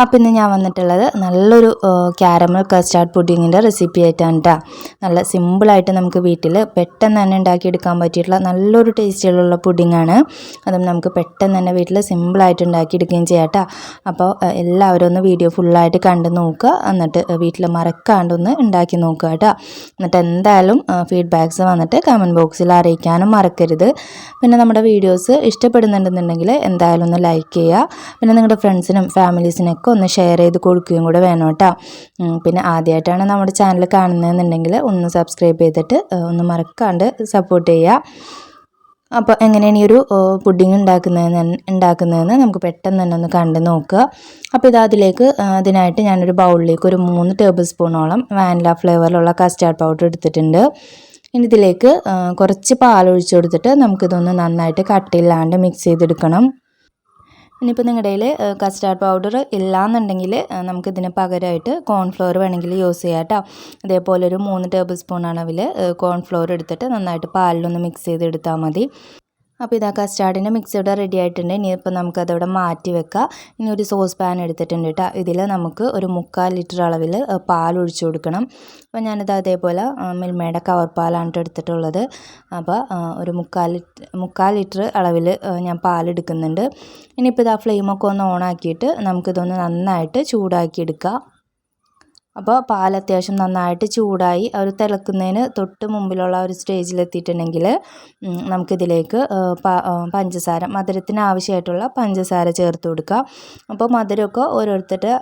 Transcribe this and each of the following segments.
അപ്പം ഇന്ന് ഞാൻ വന്നിട്ടുള്ളത് നല്ലൊരു ക്യാരമൽ കസ്റ്റാർഡ് പുഡിങ്ങിന്റെ റെസിപ്പി ആയിട്ടാണ് കേട്ടോ നല്ല സിമ്പിളായിട്ട് നമുക്ക് വീട്ടിൽ പെട്ടെന്ന് തന്നെ ഉണ്ടാക്കിയെടുക്കാൻ പറ്റിയിട്ടുള്ള നല്ലൊരു ടേസ്റ്റിലുള്ള പുഡിങ്ങാണ് അതും നമുക്ക് പെട്ടെന്ന് തന്നെ വീട്ടിൽ സിമ്പിളായിട്ട് ഉണ്ടാക്കിയെടുക്കുകയും ചെയ്യാം കേട്ടോ അപ്പോൾ എല്ലാവരും ഒന്ന് വീഡിയോ ഫുള്ളായിട്ട് കണ്ട് നോക്കുക. എന്നിട്ട് വീട്ടിൽ മറക്കാണ്ടൊന്ന് ഉണ്ടാക്കി നോക്കുക കേട്ടോ എന്നിട്ട് എന്തായാലും ഫീഡ്ബാക്ക്സ് വന്നിട്ട് കമന്റ് ബോക്സിൽ അറിയിക്കാനും മറക്കരുത്. പിന്നെ നമ്മുടെ വീഡിയോസ് ഇഷ്ടപ്പെടുന്നുണ്ടെന്നുണ്ടെങ്കിൽ എന്തായാലും ഒന്ന് ലൈക്ക് ചെയ്യുക. പിന്നെ നിങ്ങളുടെ ഫ്രണ്ട്സിനും ഫാമിലീസിനൊക്കെ ഒന്ന് ഷെയർ ചെയ്ത് കൊടുക്കുകയും കൂടെ വേണം കേട്ടോ. പിന്നെ ആദ്യമായിട്ടാണ് നമ്മുടെ ചാനൽ കാണുന്നതെന്നുണ്ടെങ്കിൽ ഒന്ന് സബ്സ്ക്രൈബ് ചെയ്തിട്ട് ഒന്ന് മറക്കാണ്ട് സപ്പോർട്ട് ചെയ്യുക. അപ്പോൾ എങ്ങനെയാണ് ഈ ഒരു പുഡിങ് ഉണ്ടാക്കുന്നതെന്ന് ഉണ്ടാക്കുന്നതെന്ന് നമുക്ക് പെട്ടെന്ന് തന്നെ ഒന്ന് കണ്ട് നോക്കുക. അപ്പോൾ ഇത് അതിലേക്ക് അതിനായിട്ട് ഞാനൊരു ബൗളിലേക്ക് ഒരു മൂന്ന് ടേബിൾ സ്പൂണോളം വാനില ഫ്ലേവറിലുള്ള കസ്റ്റാർഡ് പൗഡർ എടുത്തിട്ടുണ്ട്. ഇനി ഇതിലേക്ക് കുറച്ച് പാൽ ഒഴിച്ചു കൊടുത്തിട്ട് നമുക്കിതൊന്ന് നന്നായിട്ട് കട്ടിയില്ലാണ്ട് മിക്സ് ചെയ്തെടുക്കണം. ഇനിയിപ്പോൾ നിങ്ങളുടെ കയ്യിൽ കസ്റ്റാർഡ് പൗഡർ ഇല്ലാന്നുണ്ടെങ്കിൽ നമുക്കിതിന് പകരമായിട്ട് കോൺഫ്ലോർ വേണമെങ്കിൽ യൂസ് ചെയ്യാം കേട്ടോ അതേപോലെ ഒരു മൂന്ന് ടേബിൾ സ്പൂൺ അളവിൽ കോൺഫ്ലോർ എടുത്തിട്ട് നന്നായിട്ട് പാലിലൊന്ന് മിക്സ് ചെയ്തെടുത്താൽ മതി. അപ്പോൾ ഇതാ കസ്റ്റാർഡിന്റെ മിക്സ് ഇവിടെ റെഡി ആയിട്ടുണ്ട്. ഇനിയിപ്പോൾ നമുക്കതവിടെ മാറ്റി വെക്കാം. ഇനി ഒരു സോസ് പാൻ എടുത്തിട്ടുണ്ട് കേട്ടോ. ഇതിൽ നമുക്ക് ഒരു മുക്കാൽ ലിറ്റർ അളവിൽ പാൽ ഒഴിച്ചു കൊടുക്കണം. അപ്പോൾ ഞാനിത് അതേപോലെ മിൽമയുടെ കവർ പാലാണ് ട്ടോ എടുത്തിട്ടുള്ളത്. അപ്പോൾ ഒരു മുക്കാൽ ലിറ്റർ മുക്കാൽ ലിറ്റർ അളവിൽ ഞാൻ പാൽ എടുക്കുന്നുണ്ട്. ഇനിയിപ്പോൾ ഇതാ ഫ്ലെയിമൊക്കെ ഒന്ന് ഓണാക്കിയിട്ട് നമുക്കിതൊന്ന് നന്നായിട്ട് ചൂടാക്കി എടുക്കാം. അപ്പോൾ പാൽ അത്യാവശ്യം നന്നായിട്ട് ചൂടായി അവർ തിളക്കുന്നതിന് തൊട്ട് മുമ്പിലുള്ള ഒരു സ്റ്റേജിലെത്തിയിട്ടുണ്ടെങ്കിൽ നമുക്കിതിലേക്ക് പഞ്ചസാര മധുരത്തിന് ആവശ്യമായിട്ടുള്ള പഞ്ചസാര ചേർത്ത് കൊടുക്കുക. അപ്പോൾ മധുരമൊക്കെ ഓരോരുത്തരുടെ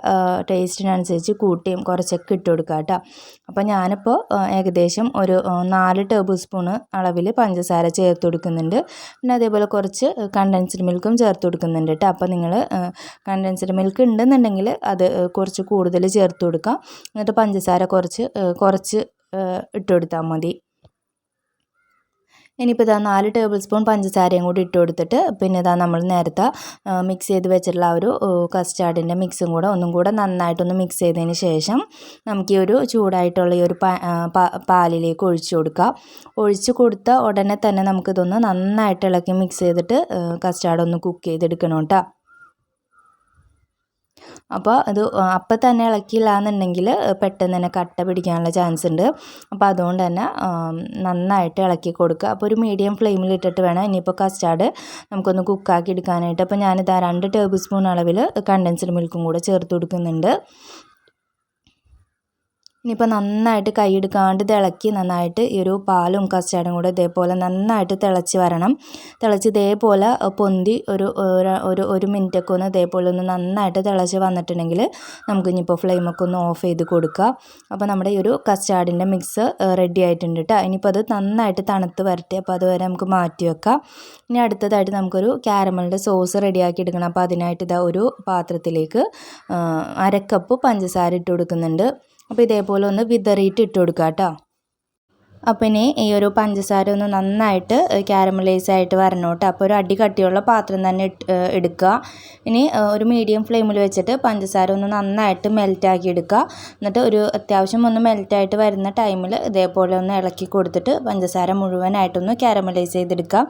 ടേസ്റ്റിനനുസരിച്ച് കൂട്ടിയും കുറച്ചൊക്കെ ഇട്ട് കൊടുക്കുക കേട്ടോ. അപ്പോൾ ഞാനിപ്പോൾ ഏകദേശം ഒരു നാല് ടേബിൾ സ്പൂണ് അളവിൽ പഞ്ചസാര ചേർത്ത് കൊടുക്കുന്നുണ്ട്. പിന്നെ അതേപോലെ കുറച്ച് കണ്ടൻസ്ഡ് മിൽക്കും ചേർത്ത് കൊടുക്കുന്നുണ്ട് കേട്ടോ. അപ്പോൾ നിങ്ങൾ കണ്ടൻസ്ഡ് മിൽക്ക് ഉണ്ടെന്നുണ്ടെങ്കിൽ അത് കുറച്ച് കൂടുതൽ ചേർത്ത് കൊടുക്കാം എന്നിട്ട് പഞ്ചസാര കുറച്ച് കുറച്ച് ഇട്ട് കൊടുത്താൽ മതി. ഇനിയിപ്പോൾ ഇതാ നാല് ടേബിൾ സ്പൂൺ പഞ്ചസാരയും കൂടി ഇട്ട് കൊടുത്തിട്ട് പിന്നെ ഇതാ നമ്മൾ നേരത്തെ മിക്സ് ചെയ്ത് വെച്ചിട്ടുള്ള ആ ഒരു കസ്റ്റാർഡിന്റെ മിക്സും കൂടെ ഒന്നും കൂടെ നന്നായിട്ടൊന്ന് മിക്സ് ചെയ്തതിന് ശേഷം നമുക്ക് ഈ ഒരു ചൂടായിട്ടുള്ള ഈ ഒരു പാലിലേക്ക് ഒഴിച്ചു കൊടുക്കാം. ഒഴിച്ച് കൊടുത്ത ഉടനെ തന്നെ നമുക്കിതൊന്ന് നന്നായിട്ട് ഇളക്കി മിക്സ് ചെയ്തിട്ട് കസ്റ്റാർഡ് ഒന്ന് കുക്ക് ചെയ്തെടുക്കണം കേട്ടോ. അപ്പോൾ അത് അപ്പം തന്നെ ഇളക്കിയില്ല എന്നുണ്ടെങ്കിൽ പെട്ടെന്ന് തന്നെ കട്ട പിടിക്കാനുള്ള ചാൻസ് ഉണ്ട്. അപ്പോൾ അതുകൊണ്ട് തന്നെ നന്നായിട്ട് ഇളക്കി കൊടുക്കുക. അപ്പോൾ ഒരു മീഡിയം ഫ്ലെയിമിൽ ഇട്ടിട്ട് വേണം. ഇനിയിപ്പോൾ കസ്റ്റാർഡ് നമുക്കൊന്ന് കുക്കാക്കി എടുക്കാനായിട്ട്. അപ്പോൾ ഞാനിതാ രണ്ട് ടേബിൾ സ്പൂൺ അളവിൽ കണ്ടൻസ്ഡ് മിൽക്കും കൂടെ ചേർത്ത് കൊടുക്കുന്നുണ്ട്. ഇനിയിപ്പോൾ നന്നായിട്ട് കൈയെടുക്കാണ്ട് തിളക്കി നന്നായിട്ട് ഈ ഒരു പാലും കസ്റ്റാർഡും കൂടെ ഇതേപോലെ നന്നായിട്ട് തിളച്ച് വരണം. തിളച്ച് ഇതേപോലെ പൊന്തി ഒരു ഒരു- ഒരു മിനിറ്റൊക്കെ ഒന്ന് ഇതേപോലെ ഒന്ന് നന്നായിട്ട് തിളച്ച് വന്നിട്ടുണ്ടെങ്കിൽ നമുക്ക് ഇനിയിപ്പോൾ ഫ്ലെയിമൊക്കെ ഒന്ന് ഓഫ് ചെയ്ത് കൊടുക്കുക അപ്പോൾ നമ്മുടെ ഈ ഒരു കസ്റ്റാർഡിന്റെ മിക്സ് റെഡി ആയിട്ടുണ്ട് കേട്ടോ ഇനിയിപ്പോൾ അത് നന്നായിട്ട് തണുത്ത് വരട്ടെ. അപ്പോൾ അതുവരെ നമുക്ക് മാറ്റി വെക്കാം. ഇനി അടുത്തതായിട്ട് നമുക്കൊരു ക്യാരമലിന്റെ സോസ് റെഡിയാക്കി എടുക്കണം. അപ്പോൾ അതിനായിട്ട് ഇതാ ഒരു പാത്രത്തിലേക്ക് അരക്കപ്പ് പഞ്ചസാര ഇട്ട് കൊടുക്കുന്നുണ്ട്. അപ്പോൾ ഇതേപോലെ ഒന്ന് വിതറിയിട്ട് ഇട്ട് കൊടുക്കുക കേട്ടോ അപ്പോൾ ഇനി ഈ ഒരു പഞ്ചസാര ഒന്ന് നന്നായിട്ട് ക്യാരമലൈസ് ആയിട്ട് വരണം അപ്പോൾ ഒരു അടി കട്ടിയുള്ള പാത്രം തന്നെ എടുക്കുക. ഇനി ഒരു മീഡിയം ഫ്ലെയിമിൽ വെച്ചിട്ട് പഞ്ചസാര ഒന്ന് നന്നായിട്ട് മെൽറ്റാക്കി എടുക്കുക. എന്നിട്ട് ഒരു അത്യാവശ്യം ഒന്ന് മെൽറ്റായിട്ട് വരുന്ന ടൈമിൽ ഇതേപോലെ ഒന്ന് ഇളക്കി കൊടുത്തിട്ട് പഞ്ചസാര മുഴുവനായിട്ടൊന്ന് ക്യാരമലൈസ് ചെയ്തെടുക്കുക.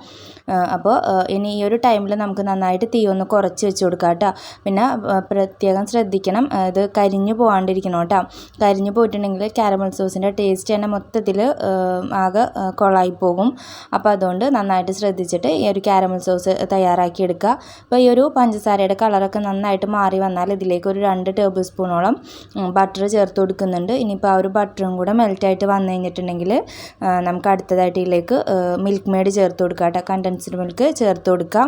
അപ്പോൾ ഇനി ഈ ഒരു ടൈമിൽ നമുക്ക് നന്നായിട്ട് തീ ഒന്ന് കുറച്ച് വെച്ച് കൊടുക്കുക കേട്ടോ. പിന്നെ പ്രത്യേകം ശ്രദ്ധിക്കണം. ഇത് കരിഞ്ഞു പോകാണ്ടിരിക്കണം കേട്ടോ. കരിഞ്ഞു പോയിട്ടുണ്ടെങ്കിൽ ക്യാരമൽ സോസിന്റെ ടേസ്റ്റ് തന്നെ മൊത്തത്തിൽ ആകെ ഏഹ് കൊളായി പോകും. അപ്പോൾ അതുകൊണ്ട് നന്നായിട്ട് ശ്രദ്ധിച്ചിട്ട് ഈ ഒരു ക്യാരമൽ സോസ് തയ്യാറാക്കി എടുക്കുക അപ്പോൾ ഈ ഒരു പഞ്ചസാരയുടെ കളറൊക്കെ നന്നായിട്ട് മാറി വന്നാൽ ഇതിലേക്ക് ഒരു രണ്ട് ടേബിൾ സ്പൂണോളം ബട്ടർ ചേർത്ത് കൊടുക്കുന്നുണ്ട്. ഇനിയിപ്പോൾ ആ ഒരു ബട്ടറും കൂടെ മെൽറ്റായിട്ട് വന്നു കഴിഞ്ഞിട്ടുണ്ടെങ്കിൽ നമുക്ക് അടുത്തതായിട്ട് ഇതിലേക്ക് മിൽക്ക് മെയ്ഡ് ചേർത്ത് കൊടുക്കുക കേട്ടോ. കണ്ടൻസ്ഡ് മിൽക്ക് ചേർത്ത് കൊടുക്കാം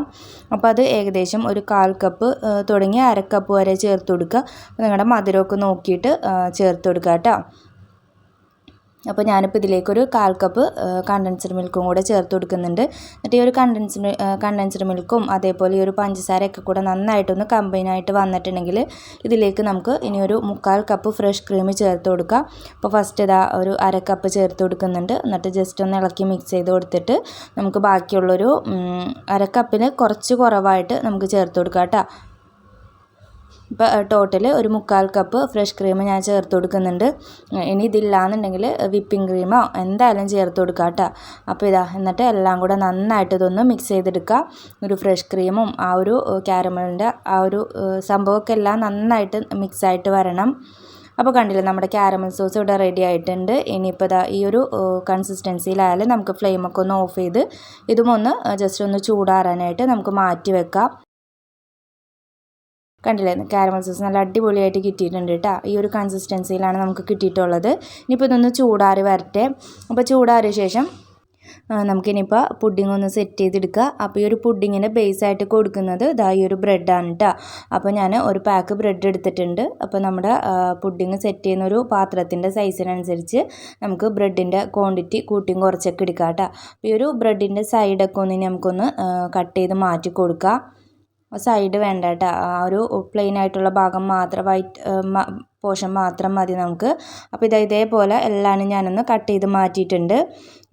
അപ്പോൾ അത് ഏകദേശം ഒരു കാൽ കപ്പ് തുടങ്ങി അര കപ്പ് വരെ ചേർത്ത് കൊടുക്കുക. നിങ്ങളുടെ മധുരമൊക്കെ നോക്കിയിട്ട് ചേർത്ത് കൊടുക്കുക കേട്ടോ. അപ്പോൾ ഞാനിപ്പോൾ ഇതിലേക്കൊരു കാൽ കപ്പ് കണ്ടൻസ്ഡ് മിൽക്കും കൂടെ ചേർത്ത് കൊടുക്കുന്നുണ്ട്. എന്നിട്ട് ഈ ഒരു കണ്ടൻസ്ഡ് കണ്ടൻസ്ഡ് മിൽക്കും അതേപോലെ ഈ ഒരു പഞ്ചസാരയൊക്കെ കൂടെ നന്നായിട്ടൊന്ന് കമ്പൈൻ ആയിട്ട് വന്നിട്ടുണ്ടെങ്കിൽ ഇതിലേക്ക് നമുക്ക് ഇനി ഒരു മുക്കാൽ കപ്പ് ഫ്രഷ് ക്രീം ചേർത്ത് കൊടുക്കാം. അപ്പോൾ ഫസ്റ്റ് ഇതാ ഒരു അര കപ്പ് ചേർത്ത് കൊടുക്കുന്നുണ്ട്. എന്നിട്ട് ജസ്റ്റ് ഒന്ന് ഇളക്കി മിക്സ് ചെയ്ത് കൊടുത്തിട്ട് നമുക്ക് ബാക്കിയുള്ളൊരു അര കപ്പിന് കുറച്ച് കുറവായിട്ട് നമുക്ക് ചേർത്ത് കൊടുക്കാം കേട്ടോ. ഇപ്പോൾ ടോട്ടൽ ഒരു മുക്കാൽ കപ്പ് ഫ്രഷ് ക്രീം ഞാൻ ചേർത്ത് കൊടുക്കുന്നുണ്ട്. ഇനി ഇതില്ലാന്നുണ്ടെങ്കിൽ വിപ്പിംഗ് ക്രീമോ എന്തായാലും ചേർത്ത് കൊടുക്കുക കേട്ടോ അപ്പോൾ ഇതാ എന്നിട്ട് എല്ലാം കൂടെ നന്നായിട്ട് ഇതൊന്ന് മിക്സ് ചെയ്തെടുക്കുക ഒരു ഫ്രഷ് ക്രീമും ആ ഒരു ക്യാരമലിന്റെ ആ ഒരു സംഭവമൊക്കെ എല്ലാം നന്നായിട്ട് മിക്സായിട്ട് വരണം. അപ്പോൾ കണ്ടില്ലേ നമ്മുടെ ക്യാരമൽ സോസ് ഇവിടെ റെഡി ആയിട്ടുണ്ട്. ഇനിയിപ്പോൾ ഇതാ ഈ ഒരു കൺസിസ്റ്റൻസിയിലായാലും നമുക്ക് ഫ്ലെയിമൊക്കെ ഒന്ന് ഓഫ് ചെയ്ത് ഇതുമൊന്ന് ജസ്റ്റ് ഒന്ന് ചൂടാറാനായിട്ട് നമുക്ക് മാറ്റി വെക്കാം. കണ്ടില്ലേ? കാരമൽ സോസ് നല്ല അടിപൊളിയായിട്ട് കിട്ടിയിട്ടുണ്ട് കേട്ടോ. ഈ ഒരു കൺസിസ്റ്റൻസിയിലാണ് നമുക്ക് കിട്ടിയിട്ടുള്ളത്. ഇനിയിപ്പോൾ ഇതൊന്ന് ചൂടാറി വരട്ടെ. അപ്പോൾ ചൂടാറിയ ശേഷം നമുക്കിനിപ്പോൾ പുഡിംഗ് ഒന്ന് സെറ്റ് ചെയ്തെടുക്കുക. അപ്പോൾ ഈ ഒരു പുഡിങ്ങിന്റെ ബേസായിട്ട് കൊടുക്കുന്നത് ഇതാ ഈ ഒരു ബ്രെഡാണ് കേട്ടോ അപ്പോൾ ഞാൻ ഒരു പാക്ക് ബ്രെഡ് എടുത്തിട്ടുണ്ട്. അപ്പോൾ നമ്മുടെ പുഡിങ് സെറ്റ് ചെയ്യുന്ന ഒരു പാത്രത്തിന്റെ സൈസിനനുസരിച്ച് നമുക്ക് ബ്രെഡിന്റെ ക്വാണ്ടിറ്റി കൂട്ടിയും കുറച്ചൊക്കെ എടുക്കാം കേട്ടോ അപ്പോൾ ഈ ഒരു ബ്രെഡിന്റെ സൈഡൊക്കെ ഒന്ന് നമുക്കൊന്ന് കട്ട് ചെയ്ത് മാറ്റി കൊടുക്കുക സൈഡ് വേണ്ട കേട്ടോ ആ ഒരു പ്ലെയിൻ ആയിട്ടുള്ള ഭാഗം വൈറ്റ് പോർഷൻ മാത്രം മതി നമുക്ക്. അപ്പോൾ ഇതാ ഇതേപോലെ എല്ലാം ഞാനൊന്ന് കട്ട് ചെയ്ത് മാറ്റിയിട്ടുണ്ട്.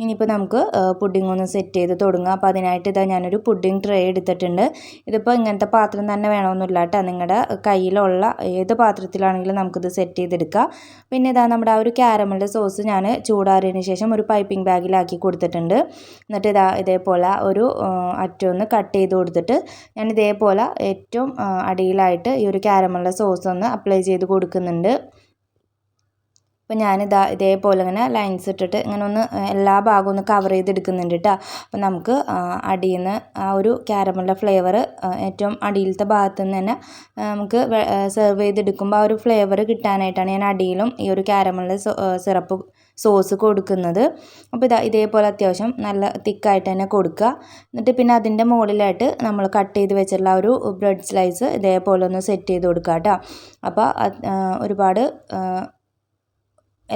ഇനിയിപ്പോൾ നമുക്ക് പുഡിംഗ് ഒന്ന് സെറ്റ് ചെയ്ത് തുടങ്ങാം. അപ്പോൾ അതിനായിട്ട് ഇതാ ഞാനൊരു പുഡിംഗ് ട്രേ എടുത്തിട്ടുണ്ട്. ഇതിപ്പോൾ ഇങ്ങനത്തെ പാത്രം തന്നെ വേണമെന്നില്ല കേട്ടോ. നിങ്ങളുടെ കയ്യിലുള്ള ഏത് പാത്രത്തിലാണെങ്കിലും നമുക്കിത് സെറ്റ് ചെയ്തെടുക്കാം. പിന്നെ ഇതാ നമ്മുടെ ആ ഒരു ക്യാരമലിന്റെ സോസ് ഞാൻ ചൂടാറിയതിന് ശേഷം ഒരു പൈപ്പിംഗ് ബാഗിലാക്കി കൊടുത്തിട്ടുണ്ട്. എന്നിട്ട് ഇതാ ഇതേപോലെ ഒരു അറ്റം ഒന്ന് കട്ട് ചെയ്ത് കൊടുത്തിട്ട് ഞാൻ ഇതേപോലെ ഏറ്റവും അടിയിലായിട്ട് ഈ ഒരു ക്യാരമലിന്റെ സോസ് ഒന്ന് അപ്ലൈ ചെയ്ത് കൊടുക്കുന്നുണ്ട്. അപ്പോൾ ഞാനിതാ ഇതേപോലെ ഇങ്ങനെ ലൈൻസ് ഇട്ടിട്ട് ഇങ്ങനെ ഒന്ന് എല്ലാ ഭാഗവും ഒന്ന് കവർ ചെയ്തെടുക്കുന്നുണ്ട് കേട്ടോ അപ്പോൾ നമുക്ക് അടിയിൽ നിന്ന് ആ ഒരു ക്യാരമലിന്റെ ഫ്ലേവർ ഏറ്റവും അടിയിലത്തെ ഭാഗത്തു നിന്ന് തന്നെ നമുക്ക് സെർവ് ചെയ്തെടുക്കുമ്പോൾ ആ ഒരു ഫ്ലേവർ കിട്ടാനായിട്ടാണ് ഞാൻ അടിയിലും ഈ ഒരു ക്യാരമലിന്റെ സിറപ്പ് സോസ് കൊടുക്കുന്നത്. അപ്പോൾ ഇതാ ഇതേപോലെ അത്യാവശ്യം നല്ല തിക്കായിട്ട് തന്നെ കൊടുക്കുക. എന്നിട്ട് പിന്നെ അതിന്റെ മുകളിലായിട്ട് നമ്മൾ കട്ട് ചെയ്ത് വെച്ചിട്ടുള്ള ഒരു ബ്രെഡ് സ്ലൈസ് ഇതേപോലെ ഒന്ന് സെറ്റ് ചെയ്ത് കൊടുക്കുക കേട്ടോ. അപ്പോൾ ഒരുപാട്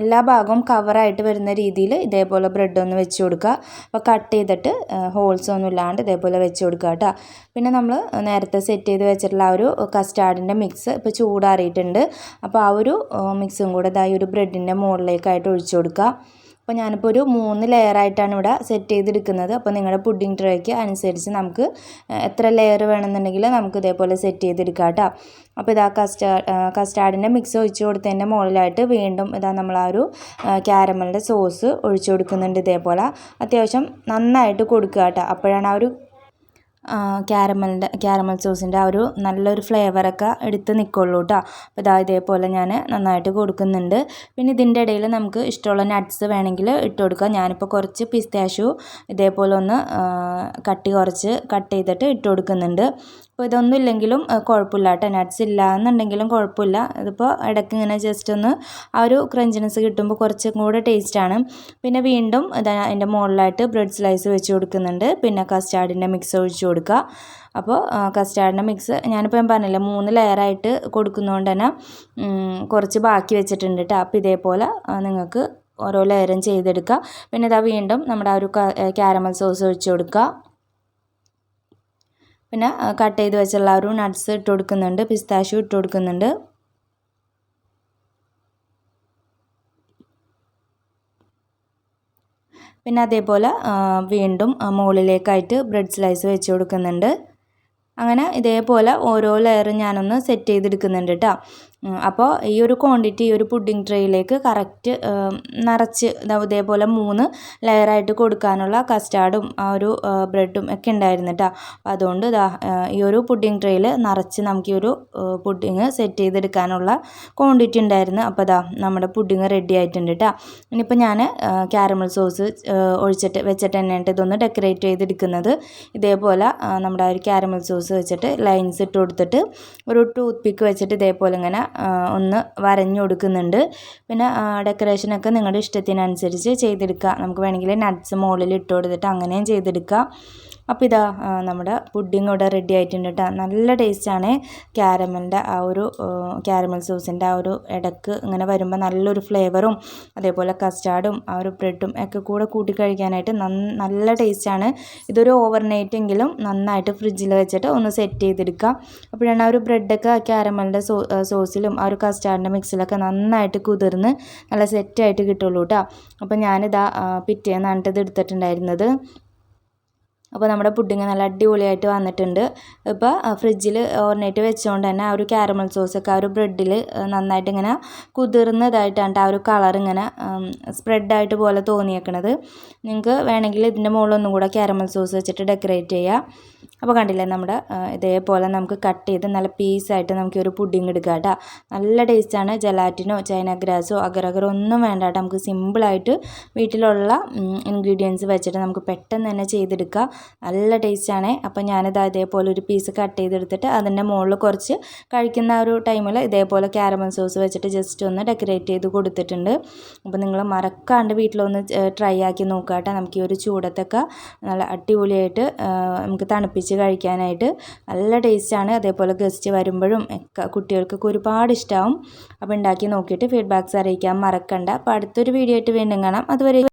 എല്ലാ ഭാഗവും കവറായിട്ട് വരുന്ന രീതിയിൽ ഇതേപോലെ ബ്രെഡ് ഒന്ന് വെച്ച് കൊടുക്കുക. അപ്പോൾ കട്ട് ചെയ്തിട്ട് ഹോൾസ് ഒന്നും ഇല്ലാണ്ട് ഇതേപോലെ വെച്ച് കൊടുക്കുക കേട്ടോ. പിന്നെ നമ്മൾ നേരത്തെ സെറ്റ് ചെയ്ത് വെച്ചിട്ടുള്ള ആ ഒരു കസ്റ്റാർഡിന്റെ മിക്സ് ഇപ്പോൾ ചൂടാറിയിട്ടുണ്ട്. അപ്പോൾ ആ ഒരു മിക്സും കൂടെ ഇതായി ഒരു ബ്രെഡിന്റെ മുകളിലേക്കായിട്ട് ഒഴിച്ചു കൊടുക്കുക. അപ്പോൾ ഞാനിപ്പോൾ ഒരു മൂന്ന് ലെയറായിട്ടാണ് ഇവിടെ സെറ്റ് ചെയ്തെടുക്കുന്നത്. അപ്പോൾ നിങ്ങളുടെ പുഡിംഗ് ട്രേക്ക് അനുസരിച്ച് നമുക്ക് എത്ര ലെയർ വേണമെന്നുണ്ടെങ്കിൽ നമുക്ക് ഇതേപോലെ സെറ്റ് ചെയ്തെടുക്കാം കേട്ടോ. അപ്പോൾ ഇതാ കസ്റ്റാർഡ് കസ്റ്റാർഡിന്റെ മിക്സ് ഒഴിച്ച് കൊടുത്തതിന്റെ മുകളിലായിട്ട് വീണ്ടും ഇതാ നമ്മൾ ആ ഒരു ക്യാരമലിന്റെ സോസ് ഒഴിച്ചു കൊടുക്കുന്നുണ്ട് ഇതേപോലെ. അത്യാവശ്യം നന്നായിട്ട് കൊടുക്കുക കേട്ടോ. അപ്പോഴാണ് ആ ഒരു ക്യാരമലിന്റെ ക്യാരമൽ സോസിന്റെ ആ ഒരു നല്ലൊരു ഫ്ലേവറൊക്കെ എടുത്ത് നിൽക്കുള്ളൂ കേട്ടോ അപ്പോൾ ഇതാ ഇതേപോലെ ഞാൻ നന്നായിട്ട് കൊടുക്കുന്നുണ്ട്. പിന്നെ ഇതിന്റെ ഇടയിൽ നമുക്ക് ഇഷ്ടമുള്ള നട്ട്സ് വേണമെങ്കിൽ ഇട്ട് കൊടുക്കാം. ഞാനിപ്പോൾ കുറച്ച് പിസ്താഷ്യൂ ഇതേപോലെ ഒന്ന് കട്ടി കുറച്ച് കട്ട് ചെയ്തിട്ട് ഇട്ട് കൊടുക്കുന്നുണ്ട്. അപ്പോൾ ഇതൊന്നും ഇല്ലെങ്കിലും കുഴപ്പമില്ല കേട്ടോ. നട്ട്സ് ഇല്ല എന്നുണ്ടെങ്കിലും കുഴപ്പമില്ല. ഇതിപ്പോൾ ഇടയ്ക്ക് ഇങ്ങനെ ജസ്റ്റ് ഒന്ന് ആ ഒരു ക്രഞ്ചിനെസ് കിട്ടുമ്പോൾ കുറച്ചും കൂടെ ടേസ്റ്റാണ് പിന്നെ വീണ്ടും അതിന്റെ മുകളിലായിട്ട് ബ്രെഡ് സ്ലൈസ് വെച്ച് കൊടുക്കുന്നുണ്ട്. പിന്നെ കസ്റ്റാർഡിന്റെ മിക്സ് ഒഴിച്ച് കൊടുക്കുക. അപ്പോൾ കസ്റ്റാർഡിന്റെ മിക്സ് ഞാനിപ്പോൾ ഞാൻ പറഞ്ഞില്ല മൂന്ന് ലെയറായിട്ട് കൊടുക്കുന്നതുകൊണ്ട് തന്നെ കുറച്ച് ബാക്കി വെച്ചിട്ടുണ്ട് കേട്ടോ. അപ്പോൾ ഇതേപോലെ നിങ്ങൾക്ക് ഓരോ ലെയറും ചെയ്തെടുക്കുക. പിന്നെ ഇതാ വീണ്ടും നമ്മുടെ ആ ഒരു ക്യാരമൽ സോസ് ഒഴിച്ച് കൊടുക്കുക. പിന്നെ കട്ട് ചെയ്ത് വെച്ചുള്ള ഒരു നട്ട്സ് ഇട്ട് കൊടുക്കുന്നുണ്ട്. പിസ്താഷ്യൂ ഇട്ട് കൊടുക്കുന്നുണ്ട്. പിന്നെ അതേപോലെ വീണ്ടും മുകളിലേക്കായിട്ട് ബ്രെഡ് സ്ലൈസ് വെച്ച് കൊടുക്കുന്നുണ്ട്. അങ്ങനെ ഇതേപോലെ ഓരോ ലെയറും ഞാനൊന്ന് സെറ്റ് ചെയ്തെടുക്കുന്നുണ്ട് കേട്ടോ അപ്പോൾ ഈ ഒരു ക്വാണ്ടിറ്റി ഈ ഒരു പുഡിംഗ് ട്രേയിലേക്ക് കറക്റ്റ് നിറച്ച് ഇതേപോലെ മൂന്ന് ലെയറായിട്ട് കൊടുക്കാനുള്ള കസ്റ്റാർഡും ആ ഒരു ബ്രെഡും ഒക്കെ ഉണ്ടായിരുന്നു കേട്ടോ അതുകൊണ്ട് ഇതാ ഈ ഒരു പുഡിംഗ് ട്രേയിൽ നിറച്ച് നമുക്ക് ഈ ഒരു പുഡിങ് സെറ്റ് ചെയ്തെടുക്കാനുള്ള ക്വാണ്ടിറ്റി ഉണ്ടായിരുന്നു. അപ്പോൾ ഇതാ നമ്മുടെ പുഡിങ് റെഡി ആയിട്ടുണ്ട് കേട്ടോ ഇനിയിപ്പോൾ ഞാൻ ക്യാരമൽ സോസ് ഒഴിച്ചിട്ട് വെച്ചിട്ട് തന്നെയാണ് ഇതൊന്ന് ഡെക്കറേറ്റ് ചെയ്തെടുക്കുന്നത്. ഇതേപോലെ നമ്മുടെ ഒരു ക്യാരമൽ സോസ് വെച്ചിട്ട് ലൈൻസ് ഇട്ട് കൊടുത്തിട്ട് ഒരു ടൂത്ത് പിക്ക് വെച്ചിട്ട് ഇതേപോലെ ഇങ്ങനെ ഒന്ന് വരഞ്ഞു കൊടുക്കുന്നുണ്ട്. പിന്നെ ഡെക്കറേഷനൊക്കെ നിങ്ങളുടെ ഇഷ്ടത്തിനനുസരിച്ച് ചെയ്തെടുക്കുക. നമുക്ക് വേണമെങ്കിൽ നട്ട്സ് മുകളിൽ ഇട്ട് കൊടുത്തിട്ട് അങ്ങനെയും ചെയ്തെടുക്കാം. അപ്പോൾ ഇതാ നമ്മുടെ പുഡിങ് ഇവിടെ റെഡി ആയിട്ടുണ്ട് കേട്ടോ. നല്ല ടേസ്റ്റാണ് ക്യാരമലിന്റെ ആ ഒരു ക്യാരമൽ സോസിന്റെ ആ ഒരു ഇടയ്ക്ക് ഇങ്ങനെ വരുമ്പോൾ നല്ലൊരു ഫ്ലേവറും അതേപോലെ കസ്റ്റാർഡും ആ ഒരു ബ്രെഡും ഒക്കെ കൂടെ കൂട്ടി കഴിക്കാനായിട്ട് നല്ല ടേസ്റ്റാണ് ഇതൊരു ഓവർനൈറ്റ് എങ്കിലും നന്നായിട്ട് ഫ്രിഡ്ജിൽ വെച്ചിട്ട് ഒന്ന് സെറ്റ് ചെയ്തെടുക്കുക. അപ്പോഴാണ് ആ ഒരു ബ്രെഡൊക്കെ ക്യാരമലിന്റെ സോസിലും ആ ഒരു കസ്റ്റാർഡിന്റെ മിക്സിലൊക്കെ നന്നായിട്ട് കുതിർന്ന് നല്ല സെറ്റായിട്ട് കിട്ടുള്ളൂ കേട്ടോ. അപ്പോൾ ഞാനിതാ പിറ്റേന്നാണ് ഇത് എടുത്തിട്ടുണ്ടായിരുന്നത്. അപ്പോൾ നമ്മുടെ പുഡിങ് നല്ല അടിപൊളിയായിട്ട് വന്നിട്ടുണ്ട്. ഇപ്പോൾ ഫ്രിഡ്ജിൽ ഓവർനൈറ്റ് വെച്ചുകൊണ്ട് തന്നെ ആ ഒരു കാരമൽ സോസൊക്കെ ആ ഒരു ബ്രെഡിൽ നന്നായിട്ട് ഇങ്ങനെ കുതിർന്നതായിട്ടാണ് ആ ഒരു കളർ ഇങ്ങനെ സ്പ്രെഡായിട്ട് പോലെ തോന്നിയേക്കണത്. നിങ്ങൾക്ക് വേണമെങ്കിൽ ഇതിന്റെ മുകളിലൊന്നും കൂടെ കാരമൽ സോസ് വെച്ചിട്ട് ഡെക്കറേറ്റ് ചെയ്യാം. അപ്പോൾ കണ്ടില്ലേ നമ്മുടെ ഇതേപോലെ നമുക്ക് കട്ട് ചെയ്ത് നല്ല പീസായിട്ട് നമുക്ക് ഒരു പുഡിങ് എടുക്കാം കേട്ടോ. നല്ല ടേസ്റ്റാണ്. ജലാറ്റിനോ ചൈന ഗ്രാസോ അഗറഗറോ ഒന്നും വേണ്ട നമുക്ക് സിമ്പിളായിട്ട് വീട്ടിലുള്ള ഇൻഗ്രീഡിയൻസ് വെച്ചിട്ട് നമുക്ക് പെട്ടെന്ന് തന്നെ ചെയ്തെടുക്കാം. നല്ല ടേസ്റ്റാണ്. അപ്പോൾ ഞാനിത് അതേപോലെ ഒരു പീസ് കട്ട് ചെയ്തെടുത്തിട്ട് അതിന്റെ മുകളിൽ കുറച്ച് കഴിക്കുന്ന ഒരു ടൈമിൽ ഇതേപോലെ ക്യാരമൽ സോസ് വെച്ചിട്ട് ജസ്റ്റ് ഒന്ന് ഡെക്കറേറ്റ് ചെയ്ത് കൊടുത്തിട്ടുണ്ട്. അപ്പോൾ നിങ്ങൾ മറക്കാണ്ട് വീട്ടിലൊന്ന് ട്രൈ ആക്കി നോക്കുക കേട്ടോ നമുക്ക് ഈ ഒരു ചൂടത്തൊക്കെ നല്ല അടിപൊളിയായിട്ട് നമുക്ക് തണുപ്പിച്ച് കഴിക്കാനായിട്ട് നല്ല ടേസ്റ്റാണ്. അതേപോലെ ഗസ്റ്റ് വരുമ്പോഴും ഒക്കെ കുട്ടികൾക്കൊക്കെ ഒരുപാട് ഇഷ്ടമാവും അപ്പോൾ ഉണ്ടാക്കി നോക്കിയിട്ട് ഫീഡ്ബാക്ക്സ് അറിയിക്കാൻ മറക്കണ്ട. അപ്പോൾ അടുത്തൊരു വീഡിയോ ആയിട്ട് വീണ്ടും കാണാം. അതുവരെ